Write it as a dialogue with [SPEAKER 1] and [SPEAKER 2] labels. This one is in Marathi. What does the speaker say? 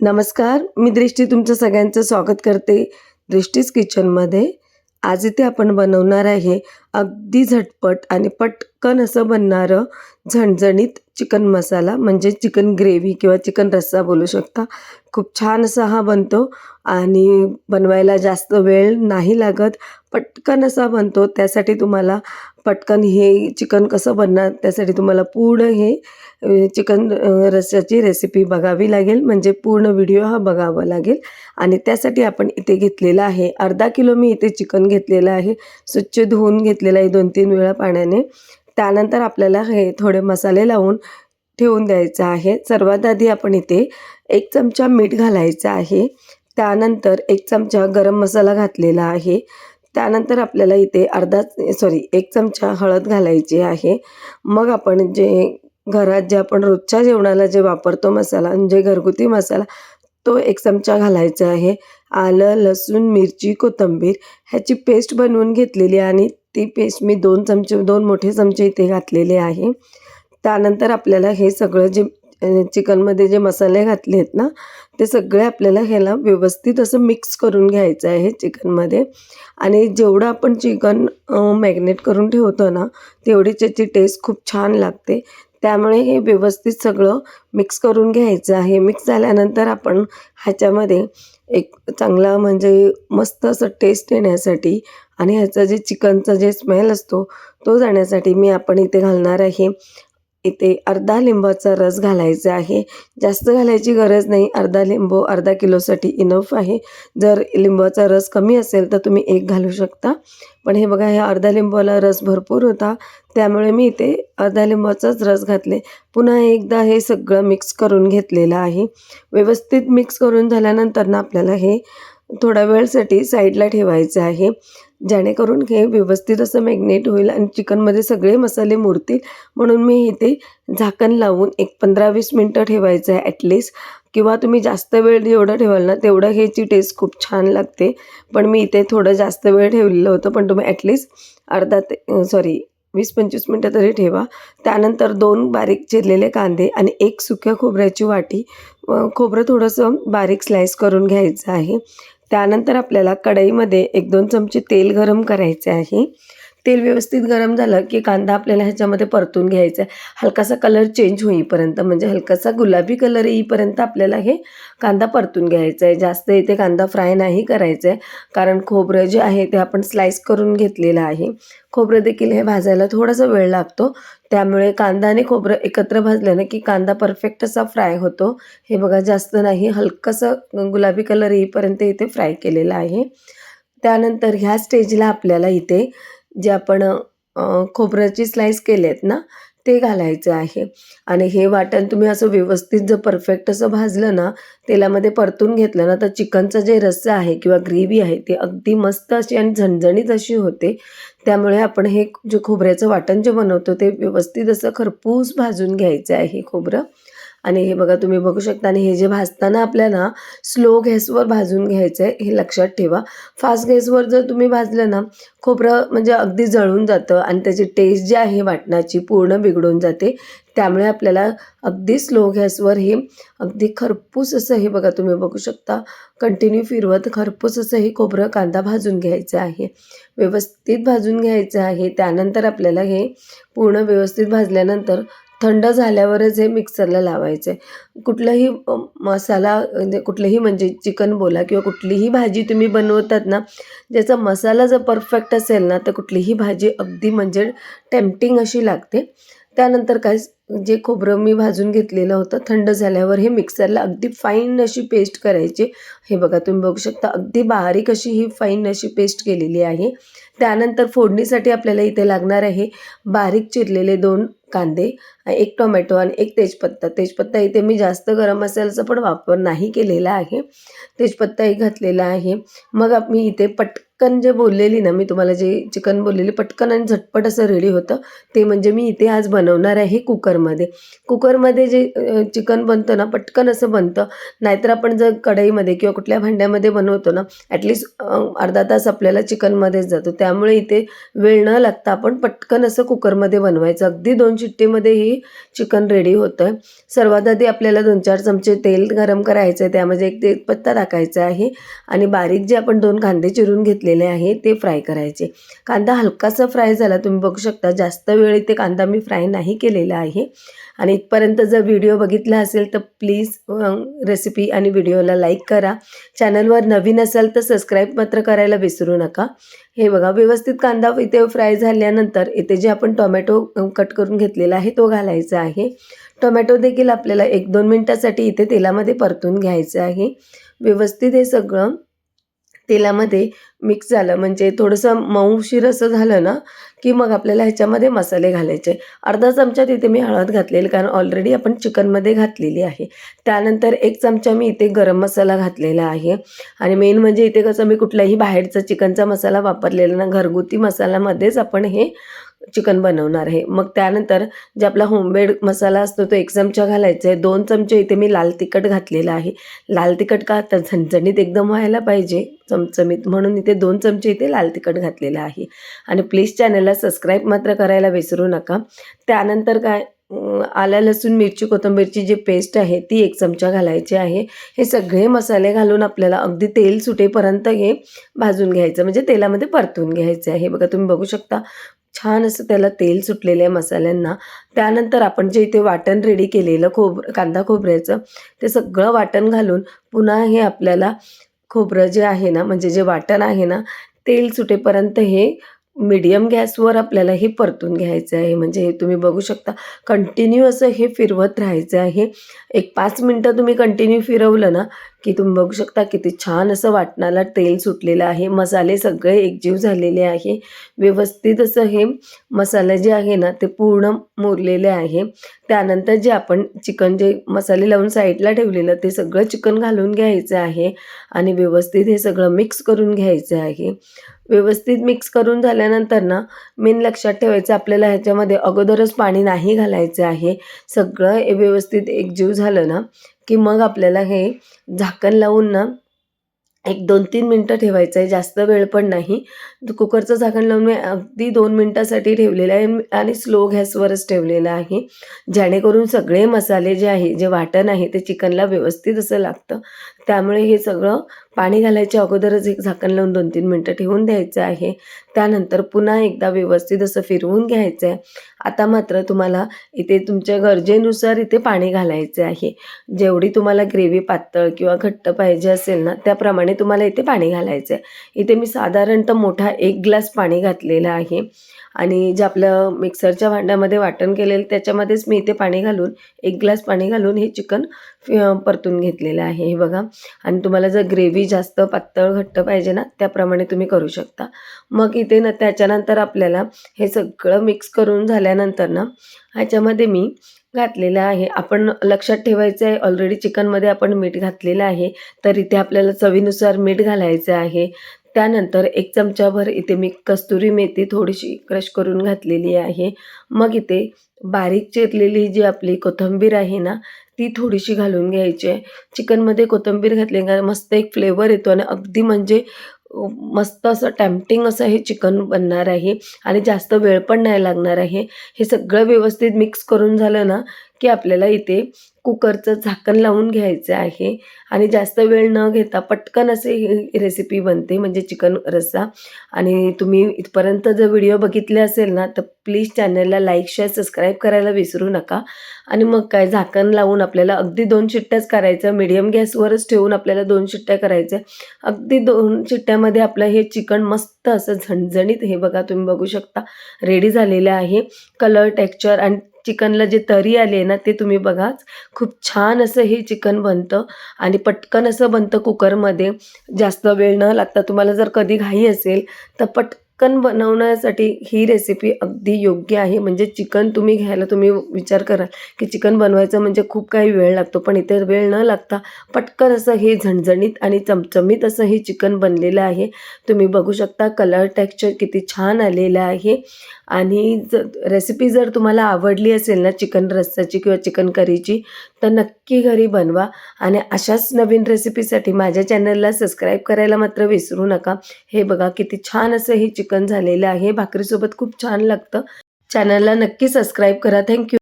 [SPEAKER 1] नमस्कार मी दृष्टी तुमचं सगळ्यांचं स्वागत करते दृष्टीज किचनमध्ये. आज इथे आपण बनवणार आहे अगदी झटपट आणि पटकन असं बनणारं झणझणीत चिकन मसाला म्हणजे चिकन ग्रेव्ही किंवा चिकन रस्सा बोलू शकता. खूप छान असा हा बनतो आणि बनवायला जास्त वेळ नाही लागत. पटकन असा बनतो त्यासाठी तुम्हाला पटकन हे चिकन कसं बनणार त्यासाठी तुम्हाला पूर्ण हे चिकन रस्स्याची रेसिपी बघावी लागेल. म्हणजे पूर्ण व्हिडिओ हा बघावा लागेल. आणि त्यासाठी आपण इथे घेतलेला आहे अर्धा किलो मी इथे चिकन घेतलेलं आहे. स्वच्छ धुवून घेतलेलं आहे दोन तीन वेळा पाण्याने. त्यानंतर आपल्याला हे थोडे मसाले लावून ठेवून द्यायचं आहे. सर्वात आधी आपण इथे एक चमचा मीठ घालायचं आहे. त्यानंतर एक चमचा गरम मसाला घातलेला आहे. त्यानंतर आपल्याला इथे अर्धा सॉरी एक चमचा हळद घालायची आहे. मग आपण जे घरात जे आपण रोजच्या जेवणाला जे वापरतो मसाला म्हणजे घरगुती मसाला तो एक चमचा घालायचा आहे. आलं लसूण मिरची कोथिंबीर ह्याची पेस्ट बनवून घेतलेली आहे आणि ती पेस्ट मी दोन चमचे दोन मोठे चमचे इथे घातलेले आहे. त्यानंतर आपल्याला हे सगळं जे चिकनमध्ये जे मसाले घातले आहेत ना ते सगळे आपल्याला ह्याला व्यवस्थित असं मिक्स करून घ्यायचं आहे चिकनमध्ये. आणि जेवढं आपण चिकन मॅग्नेट करून ठेवतो ना तेवढी त्याची टेस्ट खूप छान लागते. त्यामुळे हे व्यवस्थित सगळं मिक्स करून घ्यायचं आहे. मिक्स झाल्यानंतर आपण ह्याच्यामध्ये एक चांगला म्हणजे मस्त असं टेस्ट येण्यासाठी आणि ह्याचं जे चिकनचा जे स्मेल असतो तो जाण्यासाठी मी आपण इथे घालणार आहे. इथे अर्धा लिंबाचा रस घालायचा आहे. जास्त घालायची गरज नाही. अर्धा लिंबू अर्धा किलोसाठी इनफ आहे. जर लिंबाचा रस कमी असेल तर तुम्ही एक घालू शकता. पण हे बघा ह्या अर्धा लिंबाला रस भरपूर होता. त्यामुळे मी इथे अर्धा लिंबाचाच रस घातले. पुन्हा एकदा हे सगळं मिक्स करून घेतलेलं आहे. व्यवस्थित मिक्स करून झाल्यानंतर ना आपल्याला हे थोड्या वेळसाठी साईडला ठेवायचं आहे. जेणेकरून हे व्यवस्थित असं मॅग्नेट होईल आणि चिकनमध्ये सगळे मसाले मुरतील. म्हणून मी इथे झाकण लावून एक पंधरा वीस मिनटं ठेवायचं आहे ॲटलिस्ट किंवा तुम्ही जास्त वेळ जेवढं ठेवाल ना तेवढं ह्याची टेस्ट खूप छान लागते. पण मी इथे थोडं जास्त वेळ ठेवलेलं होतं पण तुम्ही ॲटलिस्ट अर्धा ते सॉरी वीस पंचवीस मिनटं तरी ठेवा. त्यानंतर दोन बारीक चिरलेले कांदे आणि एक सुक्या खोबऱ्याची वाटी. खोबरं थोडंसं बारीक स्लाईस करून घ्यायचं आहे. त्यानंतर आपल्याला कढईमध्ये एक दोन चमचे तेल गरम करायचे आहे. तेल व्यवस्थित गरम झालं की कांदा आपल्याला ह्याच्यामध्ये परतून घ्यायचा आहे हलकासा कलर चेंज होईपर्यंत म्हणजे हलकासा गुलाबी कलर येईपर्यंत आपल्याला हे कांदा परतून घ्यायचा आहे जास्त इथे कांदा फ्राय नाही करायचं आहे कारण खोबरं जे आहे ते आपण स्लाईस करून घेतलेलं आहे. खोबरं देखील हे भाजायला थोडासा वेळ लागतो. त्यामुळे कांदा आणि खोबरं एकत्र भाजल्यानं की कांदा परफेक्ट असा फ्राय होतो. हे बघा जास्त नाही हलकंसं गुलाबी कलर येईपर्यंत इथे फ्राय केलेलं आहे. त्यानंतर ह्या स्टेजला आपल्याला इथे जे आपण खोबऱ्याची स्लाईस केले आहेत ना ते घालायचं आहे. आणि हे वाटण तुम्ही असं व्यवस्थित जर परफेक्ट असं भाजलं ना तेलामध्ये परतून घेतलं ना तर चिकनचं जे रस्सा आहे किंवा ग्रेव्ही आहे ते अगदी मस्त अशी आणि झणझणीत अशी होते. त्यामुळे आपण हे जे खोबऱ्याचं वाटण जे बनवतो ते व्यवस्थित असं खरपूस भाजून घ्यायचं आहे खोबरं. आणि हे बघा तुम्ही बघू शकता आणि हे जे भाजताना आपल्याला स्लो गॅसवर भाजून घ्यायचं आहे हे लक्षात ठेवा. फास्ट गॅसवर जर तुम्ही भाजलं ना खोबरं म्हणजे अगदी जळून जातं आणि त्याची टेस्ट जी आहे वाटणाची पूर्ण बिघडून जाते. त्यामुळे आपल्याला अगदी स्लो गॅसवर हे अगदी खरपूस असं हे बघा तुम्ही बघू शकता. कंटिन्यू फिरवत खरपूस असं हे खोबरं कांदा भाजून घ्यायचं आहे. व्यवस्थित भाजून घ्यायचं आहे. त्यानंतर आपल्याला हे पूर्ण व्यवस्थित भाजल्यानंतर थंड झाल्यावरच हे मिक्सरला लावायचं आहे कुठलाही मसाला म्हणजे कुठलंही म्हणजे चिकन बोला किंवा कुठलीही भाजी तुम्ही बनवतात ना ज्याचा मसाला जर परफेक्ट असेल ना तर कुठलीही भाजी अगदी म्हणजे टेम्पटिंग अशी लागते. त्यानंतर काय जे खोबरं मी भाजून घेतलेलं होतं थंड झाल्यावर हे मिक्सरला अगदी फाईन अशी पेस्ट करायची. हे बघा तुम्ही बघू शकता अगदी बारीक अशी ही फाईन अशी पेस्ट केलेली आहे. त्यानंतर फोडणीसाठी आपल्याला इथे लागणार आहे बारीक चिरलेले दोन कांदे एक टोमॅटो आणि एक तेजपत्ता. तेजपत्ता इथे मी जास्त गरम मसाल्याचा पण वापर नाही केलेला आहे. तेजपत्ताही घातलेला आहे. मग आप- मी इथे पट पटकन जे बोललेली ना मी तुम्हाला जे चिकन बोललेली पटकन आणि झटपट असं रेडी होतं. ते म्हणजे मी इथे आज बनवणार आहे कुकरमध्ये. कुकरमध्ये जे चिकन बनतं ना पटकन असं बनतं. नाहीतर आपण जर कढईमध्ये किंवा कुठल्या भांड्यामध्ये बनवतो ना ॲटलिस्ट अर्धा तास आपल्याला चिकनमध्येच जातो. त्यामुळे इथे वेळ न लागता आपण पटकन असं कुकरमध्ये बनवायचं. अगदी दोन शिट्टीमध्ये ही चिकन रेडी होतं आहे सर्वात आधी आपल्याला दोन चार चमचे तेल गरम करायचं आहे त्यामध्ये एक तेजपत्ता टाकायचा आहे. आणि बारीक जे आपण दोन कांदे चिरून घेतलेले आहे ते फ्राय करायचे. कांदा हलकासा फ्राय झाला तुम्ही बघू शकता जास्त वेळ इथे कांदा मी फ्राय नाही केलेला आहे. आणि इथपर्यंत जर व्हिडिओ बघितला असेल तर प्लीज रेसिपी आणि व्हिडिओला लाईक करा. चॅनलवर नवीन असाल तर सबस्क्राईब मात्र करायला विसरू नका. हे बघा व्यवस्थित कांदा इथे फ्राय झाल्यानंतर इथे जे आपण टोमॅटो कट करून घेतलेला आहे तो घालायचा आहे. टोमॅटो देखील आपल्याला एक दोन मिनटासाठी इथे तेलामध्ये परतून घ्यायचं आहे. व्यवस्थित हे सगळं तेलामध्ये मिक्स झालं. म्हणजे थोडंसं मऊशीर असं झालं ना की मग आपल्याला ह्याच्यामध्ये मसाले घालायचे. अर्धा चमचा तिथे मी हळद घातलेली कारण ऑलरेडी आपण चिकनमध्ये घातलेली आहे. त्यानंतर एक चमचा मी इथे गरम मसाला घातलेला आहे. आणि मेन म्हणजे इथे कसं मी कुठलाही बाहेरचा चिकनचा मसाला वापरलेला ना घरगुती मसाल्यामध्येच आपण हे चिकन बनवणार आहे. मग त्यानंतर जे आपला होममेड मसाला असतो तो एक चमचा घालायचा आहे. दोन चमचे इथे मी लाल तिखट घातलेलं आहे. लाल तिखट का तर झणझणीत एकदम व्हायला पाहिजे चमचमीत. म्हणून इथे दोन चमचे इथे लाल तिखट घातलेलं आहे. आणि प्लीज चॅनलला सबस्क्राईब मात्र करायला विसरू नका. त्यानंतर काय आला आलं लसूण मिरची कोथिंबीरची जी पेस्ट आहे ती एक चमचा घालायची आहे. हे सगळे मसाले घालून आपल्याला अगदी तेल सुटेपर्यंत हे भाजून घ्यायचं. म्हणजे तेलामध्ये परतून घ्यायचं आहे. बघा तुम्ही बघू शकता छान असं त्याला तेल सुटलेलं आहे मसाल्यांना. त्यानंतर आपण जे इथे वाटण रेडी केलेलं खोब कांदा खोबऱ्याचं ते सगळं वाटण घालून पुन्हा हे आपल्याला खोबरं जे आहे ना म्हणजे जे वाटण आहे ना तेल सुटेपर्यंत हे मीडियम गॅसवर आपल्याला हे परतून घ्यायचं आहे. म्हणजे हे तुम्ही बघू शकता कंटिन्यू असं हे फिरवत राहायचं आहे. एक पाच मिनटं तुम्ही कंटिन्यू फिरवलं ना की तुम्ही बघू शकता किती छान असं वाटणाला तेल सुटलेलं आहे. मसाले सगळे एकजीव झालेले आहे. व्यवस्थित असं हे मसाले जे आहे ना ते पूर्ण मुरलेले आहे. त्यानंतर जे आपण चिकन जे मसाले लावून साईडला ठेवलेलं ते सगळं चिकन घालून घ्यायचं आहे. आणि व्यवस्थित हे सगळं मिक्स करून घ्यायचं आहे. व्यवस्थित मिक्स करून झाल्यानंतर ना मेन लक्षात ठेवायचं आपल्याला ह्याच्यामध्ये अगोदरच पाणी नाही घालायचं आहे. सगळं हे व्यवस्थित एकजीव झालं ना की मग आपल्याला हे झाकण लावून ना एक दोन तीन मिनटं ठेवायचं आहे. जास्त वेळ पण नाही. कुकरचं झाकण लावून मी अगदी दोन मिनटासाठी ठेवलेलं आहे आणि स्लो गॅसवरच ठेवलेलं आहे. जेणेकरून सगळे मसाले जे आहे जे वाटण आहे ते चिकनला व्यवस्थित असं लागतं. त्यामुळे हे सगळं पाणी घालायच्या अगोदरच एक झाकण लावून दोन तीन मिनटं ठेवून द्यायचं आहे. त्यानंतर पुन्हा एकदा व्यवस्थित असं फिरवून घ्यायचं आहे आता मात्र तुम्हाला इथे तुमच्या गरजेनुसार इथे पाणी घालायचे आहे. जेवढी तुम्हाला ग्रेव्ही पातळ किंवा घट्ट पाहिजे असेल ना त्याप्रमाणे तुम्हाला इथे पाणी घालायचं आहे इथे मी साधारणतः मोठा एक ग्लास पाणी घातलेलं आहे. आणि जे आपलं मिक्सरच्या भांड्यामध्ये वाटण केलेलं त्याच्यामध्येच मी इथे पाणी घालून एक ग्लास पाणी घालून हे चिकन परतून घेतलेलं आहे. हे बघा. आणि तुम्हाला जर ग्रेव्ही जास्त पातळ घट्ट पाहिजे ना त्याप्रमाणे तुम्ही करू शकता. मग इथे ना त्याच्यानंतर आपल्याला हे सगळं मिक्स करून झाल्यानंतर ना ह्याच्यामध्ये मी घातलेलं आहे. आपण लक्षात ठेवायचं आहे ऑलरेडी चिकनमध्ये आपण मीठ घातलेलं आहे तर इथे आपल्याला चवीनुसार मीठ घालायचं आहे. त्यानंतर एक चमचाभर इथे मी कस्तुरी मेथी थोडीशी क्रश करून घातलेली आहे. मग इथे बारीक चिरलेली जी आपली कोथिंबीर आहे ना ती थोडीशी घालून घ्यायची आहे. चिकनमध्ये कोथिंबीर घातली का मस्त एक फ्लेवर येतो आणि अगदी म्हणजे मस्त असं टॅम्पटिंग असं हे चिकन बनणार आहे. आणि जास्त वेळ पण नाही लागणार आहे. हे सगळं व्यवस्थित मिक्स करून झालं ना की आपल्याला इथे कुकरचं झाकण लावून घ्यायचं आहे. आणि जास्त वेळ न घेता पटकन असे ही रेसिपी बनते म्हणजे चिकन रस्सा. आणि तुम्ही इथपर्यंत जर व्हिडिओ बघितले असेल ना तर प्लीज चॅनलला लाईक शेअर सबस्क्राईब करायला विसरू नका. आणि मग काय झाकण लावून आपल्याला अगदी दोन शिट्ट्याच करायचं. मिडियम गॅसवरच ठेवून आपल्याला दोन शिट्ट्या करायच्या. अगदी दोन शिट्ट्यामध्ये आपलं हे चिकन मस्त असं झणझणीत हे बघा तुम्ही बघू शकता रेडी झालेलं आहे. कलर टेक्स्चर आणि चिकनला जे तरी आली आहे ना ते तुम्ही बघाच खूप छान असं हे चिकन बनतं. आणि पटकन असं बनतं कुकरमध्ये. जास्त वेळ न लागता तुम्हाला जर कधी घाई असेल तर पट पटकन बनवण्यासाठी ही रेसिपी अगदी योग्य आहे. म्हणजे चिकन तुम्ही घ्यायला तुम्ही विचार कराल की चिकन बनवायचं म्हणजे खूप काही वेळ लागतो पण इथे वेळ न लागता पटकन असं हे झणझणीत आणि चमचमीत असं हे चिकन बनलेलं आहे. तुम्ही बघू शकता कलर टेक्स्चर किती छान आलेलं आहे. आणि ज रेसिपी जर तुम्हाला आवडली असेल ना चिकन रस्साची किंवा चिकन करीची तर नक्की घरी बनवा. आणि अशाच नवीन रेसिपीसाठी माझ्या चॅनलला सबस्क्राईब करायला मात्र विसरू नका. हे बघा किती छान असं हे चिकन झालेलं आहे. भाकरीसोबत खूप छान लागतं. चॅनलला नक्की सबस्क्राईब करा. थँक्यू